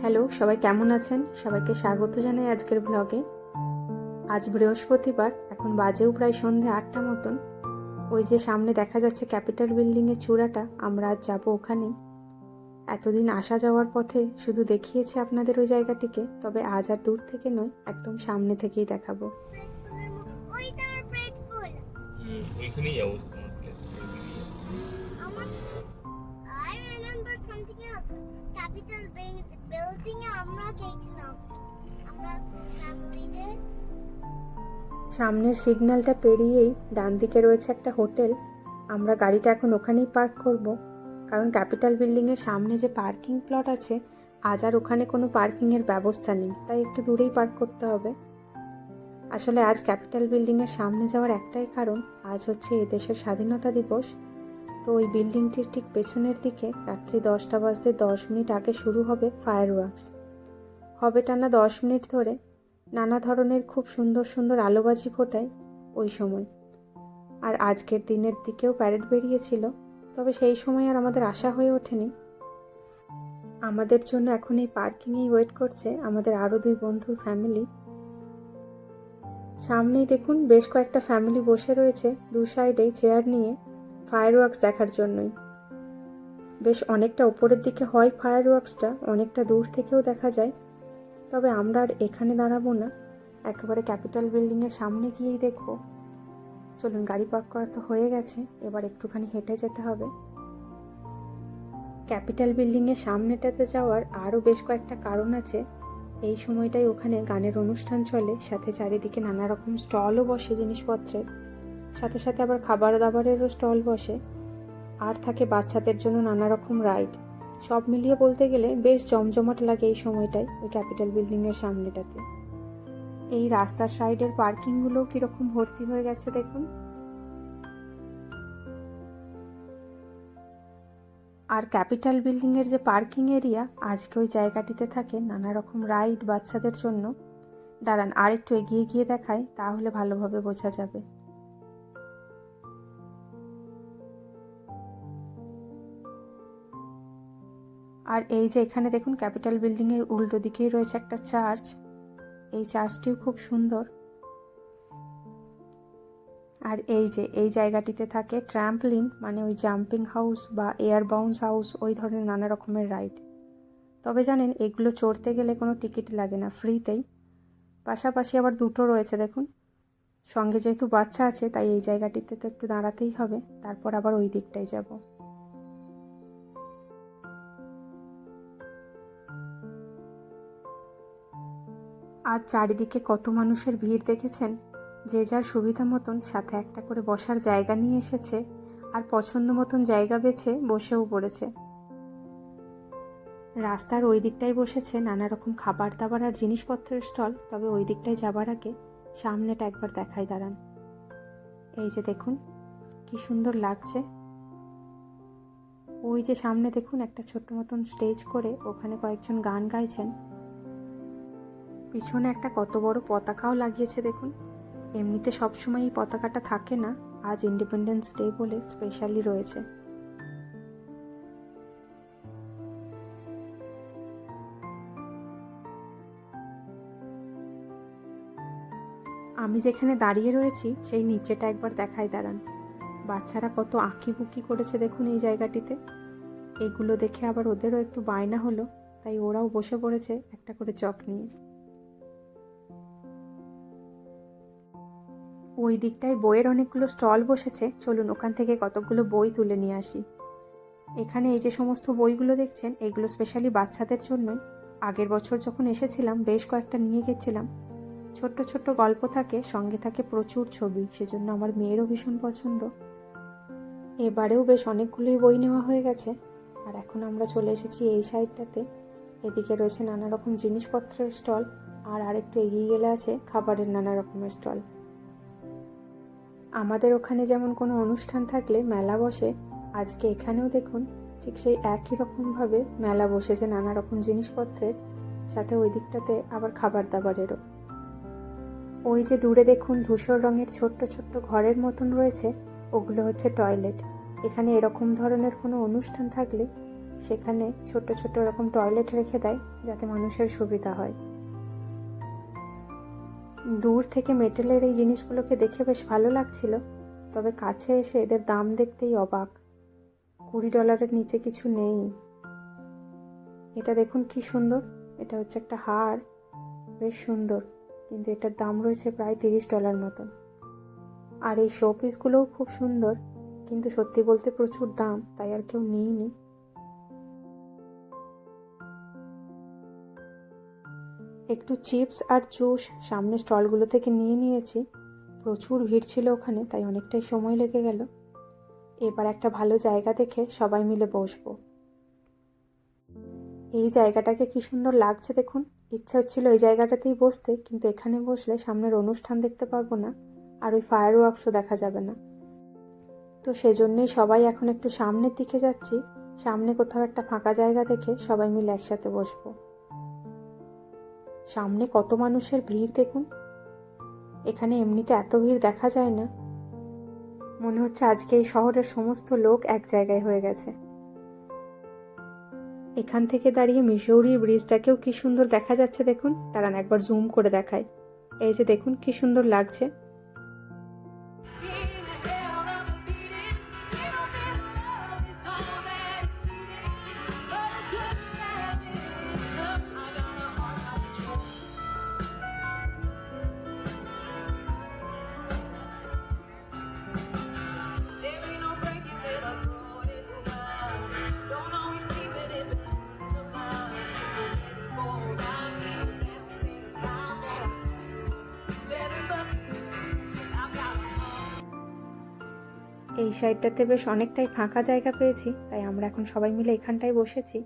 Hello সবাই কেমন আছেন? সবাইকে স্বাগত জানাই আজকের ব্লগে আজ বৃহস্পতিবার এখন বাজেও প্রায় সন্ধে আটটা মতন। ওই যে সামনে দেখা যাচ্ছে ক্যাপিটাল বিল্ডিংয়ের চূড়াটা আমরা আজ যাব ওখানেই এতদিন আসা যাওয়ার পথে শুধু দেখিয়েছি আপনাদের ওই জায়গাটিকে তবে আজ আর দূর থেকে নয় একদম সামনে থেকেই দেখাবো। ওইখানেই যাব ক্যাপিটাল বিল্ডিং এ আমরা গেছিলাম। আমরা সামনের সিগন্যালটা পেরিয়েই ডান দিকে রয়েছে একটা হোটেল। আমরা গাড়িটা এখন ওখানেই পার্ক করব। কারণ ক্যাপিটাল বিল্ডিংয়ের সামনে যে পার্কিং প্লট আছে, আজ আর ওখানে কোনো পার্কিংয়ের ব্যবস্থা নেই। তাই একটু দূরেই পার্ক করতে হবে। আসলে আজ ক্যাপিটাল বিল্ডিংয়ের সামনে যাওয়ার একটাই কারণ, আজ হচ্ছে এদেশের স্বাধীনতা দিবস। তো ওই বিল্ডিংটির ঠিক পেছনের দিকে রাত্রি দশটা বাজতে দশ মিনিট আগে শুরু হবে ফায়ার ওয়ার্কস হবে টানা দশ মিনিট ধরে নানা ধরনের খুব সুন্দর সুন্দর আলোবাজি ফোটায় ওই সময়। আর আজকের দিনের দিকেও প্যারেড বেরিয়েছিল, তবে সেই সময় আর আমাদের আশা হয়ে ওঠেনি। আমাদের জন্য এখন এই পার্কিংয়েই ওয়েট করছে আমাদের আরও দুই বন্ধুর ফ্যামিলি সামনেই দেখুন বেশ কয়েকটা ফ্যামিলি বসে রয়েছে, দু সাইডেই চেয়ার নিয়ে। ফায়ার ওয়ার্কস দেখার জন্যই। বেশ অনেকটা ওপরের দিকে হয় ফায়ার ওয়ার্কসটা অনেকটা দূর থেকেও দেখা যায়। তবে আমরা আর এখানে দাঁড়াবো না। একেবারে ক্যাপিটাল বিল্ডিংয়ের সামনে গিয়েই দেখব। চলুন, গাড়ি পার্ক করা তো হয়ে গেছে। এবার একটুখানি হেঁটে যেতে হবে। ক্যাপিটাল বিল্ডিংয়ের সামনেটাতে যাওয়ার আরও বেশ কয়েকটা কারণ আছে। এই সময়টাই ওখানে গানের অনুষ্ঠান চলে। সাথে চারিদিকে নানা রকম স্টলও বসে জিনিসপত্রের। সাথে সাথে আবার খাবার দাবারেরও স্টল বসে। আর থাকে বাচ্চাদের জন্য নানা রকম রাইড। সব মিলিয়ে বলতে গেলে বেশ জমজমাট লাগে এই সময়টায়, ওই ক্যাপিটাল বিল্ডিংয়ের সামনেটাতে। এই রাস্তার সাইডের পার্কিংগুলোও কীরকম ভর্তি হয়ে গেছে দেখুন। আর ক্যাপিটাল বিল্ডিংয়ের যে পার্কিং এরিয়া, আজকে ওই জায়গাটিতে থাকে নানা রকম রাইড বাচ্চাদের জন্য। দাঁড়ান আর একটু এগিয়ে গিয়ে দেখায় তাহলে ভালোভাবে বোঝা যাবে। আর এই যে এখানে দেখুন ক্যাপিটাল বিল্ডিংয়ের উল্টো দিকেই রয়েছে একটা চার্চ। এই চার্চটিও খুব সুন্দর। আর এই যে, এই জায়গাটিতে থাকে ট্র্যাম্পলিন মানে ওই জাম্পিং হাউস বা এয়ার বাউন্স হাউস, ওই ধরনের নানা রকমের রাইড। তবে জানেন, এগুলো চড়তে গেলে কোনো টিকিট লাগে না, ফ্রিতেই। পাশাপাশি আবার দুটো রয়েছে, দেখুন। সঙ্গে যেহেতু বাচ্চা আছে, তাই এই জায়গাটিতে তো একটু দাঁড়াতেই হবে। তারপর আবার ওই দিকটাই যাব। আজ চারিদিকে কত মানুষের ভিড় দেখেছেন? যে যার সুবিধা মতন সাথে একটা করে বসার জায়গা নিয়ে এসেছে আর পছন্দ মতন জায়গা বেছে বসেও পড়েছে। রাস্তার ওই দিকটাই বসেছে নানা রকম খাবার দাবার আর জিনিসপত্রের স্টল, তবে ওই দিকটায় যাবার আগে সামনেটা একবার দেখাই দাঁড়ান। এই যে দেখুন, কি সুন্দর লাগছে। ওই যে সামনে দেখুন একটা ছোট্ট মতন স্টেজ করে ওখানে কয়েকজন গান গাইছেন। পিছনে একটা কত বড় পতাকাও লাগিয়েছে দেখুন। এমনিতে সবসময় এই পতাকাটা থাকে না, আজ ইন্ডিপেন্ডেন্স ডে বলে স্পেশালি রয়েছে। আমি যেখানে দাঁড়িয়ে রয়েছি, সেই নিচেটা একবার দেখাই দাঁড়ান। বাচ্চারা কত আঁকি বুকি করেছে দেখুন এই জায়গাটিতে। এগুলো দেখে আবার ওদেরও একটু বায়না হলো, তাই ওরাও বসে পড়েছে একটা করে চক নিয়ে। ওই দিকটায় বইয়ের অনেকগুলো স্টল বসেছে। চলুন ওখান থেকে কতগুলো বই তুলে নিয়ে আসি। এখানে এই যে সমস্ত বইগুলো দেখছেন, এগুলো স্পেশালি বাচ্চাদের জন্যই আগের বছর যখন এসেছিলাম, বেশ কয়েকটা নিয়ে গেছিলাম। ছোট্ট ছোট্ট গল্প থাকে, সঙ্গে থাকে প্রচুর ছবি, সেজন্য আমার মেয়েরও ভীষণ পছন্দ। এবারেও বেশ অনেকগুলোই বই নেওয়া হয়ে গেছে। আর এখন আমরা চলে এসেছি এই সাইডটাতে। এদিকে রয়েছে নানা রকম জিনিসপত্রের স্টল, আর আরেকটু এগিয়ে গেলে আছে খাবারের নানা রকমের স্টল। আমাদের ওখানে যেমন কোনো অনুষ্ঠান থাকলে মেলা বসে, আজকে এখানেও দেখুন, ঠিক সেই একই রকমভাবে মেলা বসেছে নানা রকম জিনিসপত্রের, সাথে ওই দিকটাতে আবার খাবার দাবারেরও ওই যে দূরে দেখুন ধূসর রঙের ছোট্ট ছোট্ট ঘরের মতন রয়েছে, ওগুলো হচ্ছে টয়লেট। এখানে এরকম ধরনের কোনো অনুষ্ঠান থাকলে সেখানে ছোট ছোট এরকম টয়লেট রেখে দেয়, যাতে মানুষের সুবিধা হয়। দূর থেকে মেটেলের এই জিনিসগুলোকে দেখে বেশ ভালো লাগছিল, তবে কাছে এসে এদের দাম দেখতেই অবাক। কুড়ি ডলারের নিচে কিছু নেই। এটা দেখুন কি সুন্দর, এটা হচ্ছে একটা হার। বেশ সুন্দর, কিন্তু এটার দাম রয়েছে প্রায় তিরিশ ডলার মতন। আর এই শো পিসগুলোও খুব সুন্দর, কিন্তু সত্যি বলতে প্রচুর দাম, তাই আর কেউ নিইনি একটু চিপস আর জুস সামনে স্টলগুলো থেকে নিয়ে নিয়েছি। প্রচুর ভিড় ছিল ওখানে, তাই অনেকটাই সময় লেগে গেল। এবার একটা ভালো জায়গা দেখে সবাই মিলে বসবো। এই জায়গাটাকে কি সুন্দর লাগছে দেখুন। ইচ্ছা হচ্ছিল এই জায়গাটাতেই বসতে, কিন্তু এখানে বসলে সামনের অনুষ্ঠান দেখতে পারব না, আর ওই ফায়ার ওয়ার্কসও দেখা যাবে না। তো সেজন্যই সবাই এখন একটু সামনের দিকে যাচ্ছি। সামনে কোথাও একটা ফাঁকা জায়গা দেখে সবাই মিলে একসাথে বসবো। সামনে কত মানুষের ভিড় দেখুন? এখানে এমনিতে এত ভিড় দেখা যায় না। মনে হচ্ছে আজকে এই শহরের সমস্ত লোক এক জায়গায় হয়ে গেছে। এখান থেকে দাঁড়িয়ে মিসৌরির ব্রিজটাকেও কি সুন্দর দেখা যাচ্ছে দেখুন। দাঁড়ান, একবার জুম করে দেখায় এই যে দেখুন, কি সুন্দর লাগছে। এই সাইডটাতে বেশ অনেকটাই ফাঁকা জায়গা পেয়েছি, তাই আমরা এখন সবাই মিলে এখানটায় বসেছি।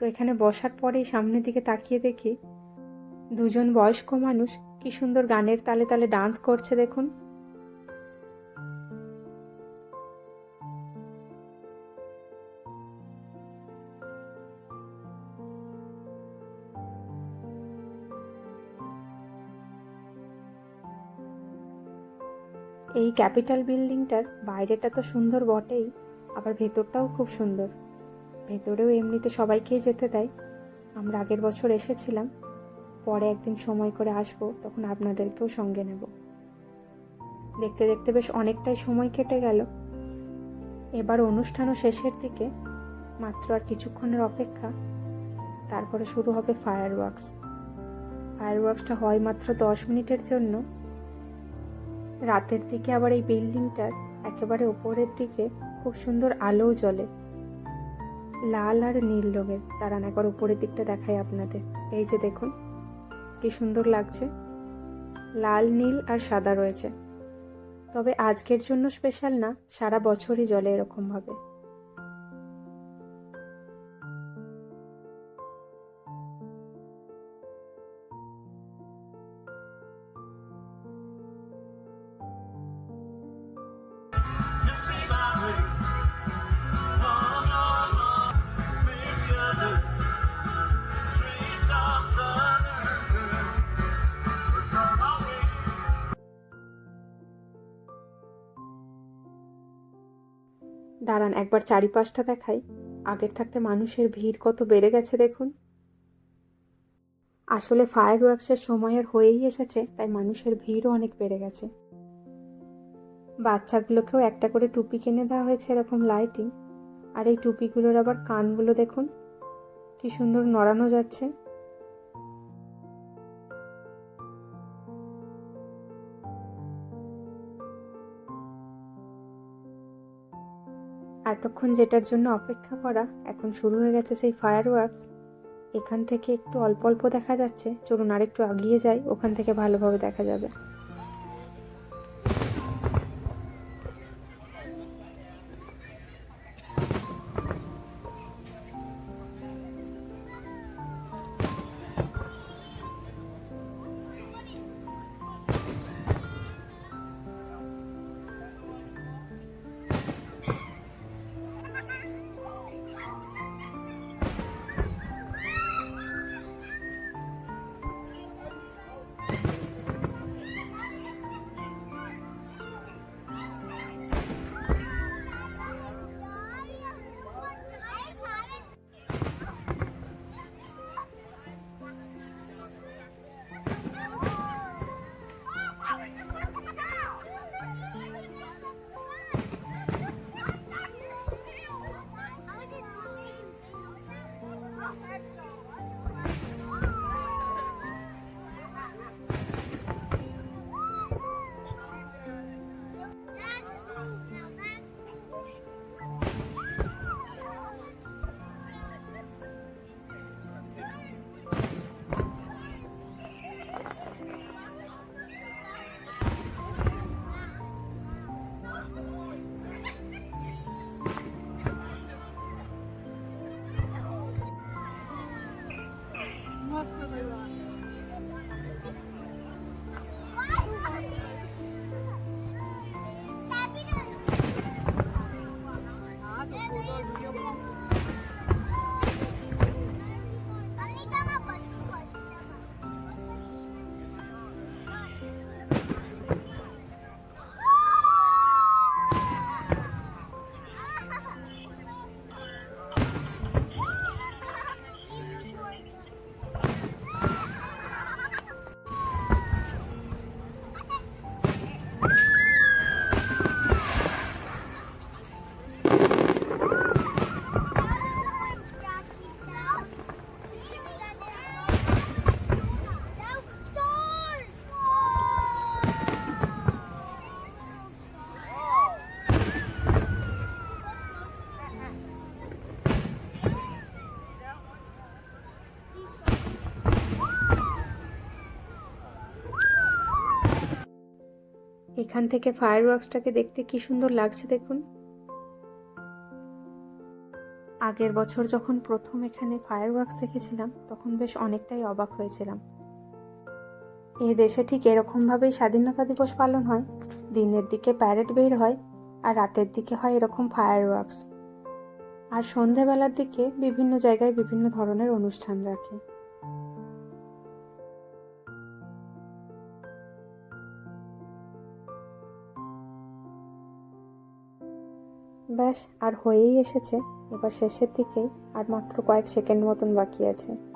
তো এখানে বসার পরেই সামনের দিকে তাকিয়ে দেখি দুজন বয়স্ক মানুষ কি সুন্দর গানের তালে তালে ডান্স করছে দেখুন। এই ক্যাপিটাল বিল্ডিংটার বাইরেটা তো সুন্দর বটেই, আবার ভেতরটাও খুব সুন্দর। ভেতরেও এমনিতে সবাইকেই যেতে দেয়। আমরা আগের বছর এসেছিলাম, পরে একদিন সময় করে আসব, তখন আপনাদেরকেও সঙ্গে নেব। দেখতে দেখতে বেশ অনেকটাই সময় কেটে গেল। এবার অনুষ্ঠানও শেষের দিকে, মাত্র আর কিছুক্ষণের অপেক্ষা। তারপরে শুরু হবে ফায়ার ওয়ার্কস ফায়ার ওয়ার্কসটা হয় মাত্র দশ মিনিটের জন্য। রাতের দিকে আবার এই বিল্ডিংটার একেবারে ওপরের দিকে খুব সুন্দর আলোও জ্বলে। লাল আর নীল রঙের। দাঁড়ান, একবার উপরের দিকটা দেখাই আপনাদের। এই যে দেখুন, কি সুন্দর লাগছে। লাল, নীল আর সাদা রয়েছে। তবে আজকের জন্য স্পেশাল না, সারা বছরই জলে এরকমভাবে। দাঁড়ান, একবার চারিপাশটা দেখাই। আগের থাকতে মানুষের ভিড় কত বেড়ে গেছে দেখুন। আসলে ফায়ার ওয়ার্কসের সময় আর হয়েই এসেছে, তাই মানুষের ভিড়ও অনেক বেড়ে গেছে। বাচ্চাগুলোকেও একটা করে টুপি কিনে দেওয়া হয়েছে এরকম লাইটিং আর এই টুপিগুলোর আবার কানগুলো দেখুন, কি সুন্দর নড়ানো যাচ্ছে। এতক্ষণ যেটার জন্য অপেক্ষা করা এখন শুরু হয়ে গেছে সেই ফায়ার ওয়ার্কস এখান থেকে একটু অল্প অল্প দেখা যাচ্ছে। চলুন আর একটু আগিয়ে যাই, ওখান থেকে ভালোভাবে দেখা যাবে। এখান থেকে ফায়ার ওয়ার্কসটাকে দেখতে কি সুন্দর লাগছে দেখুন। আগের বছর যখন প্রথম এখানে ফায়ার ওয়ার্কস দেখেছিলাম, তখন বেশ অনেকটাই অবাক হয়েছিলাম। এই দেশে ঠিক এরকমভাবেই স্বাধীনতা দিবস পালন হয়। দিনের দিকে প্যারেড বের হয় আর রাতের দিকে হয় এরকম ফায়ার ওয়ার্কস আর সন্ধেবেলার দিকে বিভিন্ন জায়গায় বিভিন্ন ধরনের অনুষ্ঠান রাখে। ব্যাস আর হয়েই এসেছে। এবার শেষের দিকেই আর মাত্র কয়েক সেকেন্ড মতন বাকি আছে।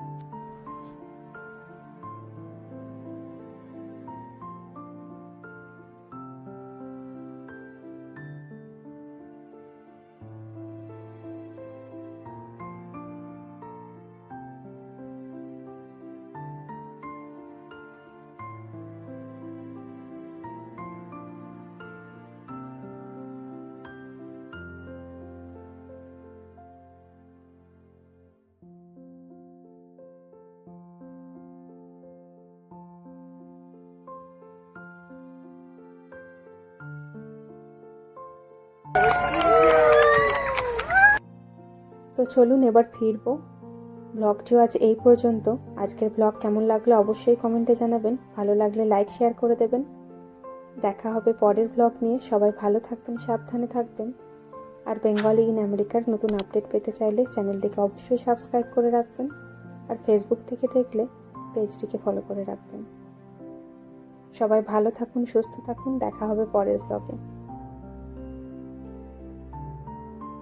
তো চলুন এবার ফিরবো। ব্লগটিও আজ এই পর্যন্ত। আজকের ব্লগ কেমন লাগল অবশ্যই কমেন্টে জানাবেন। ভালো লাগলে লাইক, শেয়ার করে দেবেন। দেখা হবে পরের ব্লগ নিয়ে। সবাই ভালো থাকবেন, সাবধানে থাকবেন। আর বেঙ্গলি ইন আমেরিকার নতুন আপডেট পেতে চাইলে চ্যানেলটিকে অবশ্যই সাবস্ক্রাইব করে রাখবেন। আর ফেসবুক থেকে দেখলে পেজটিকে ফলো করে রাখবেন। সবাই ভালো থাকুন, সুস্থ থাকুন। দেখা হবে পরের ব্লগে।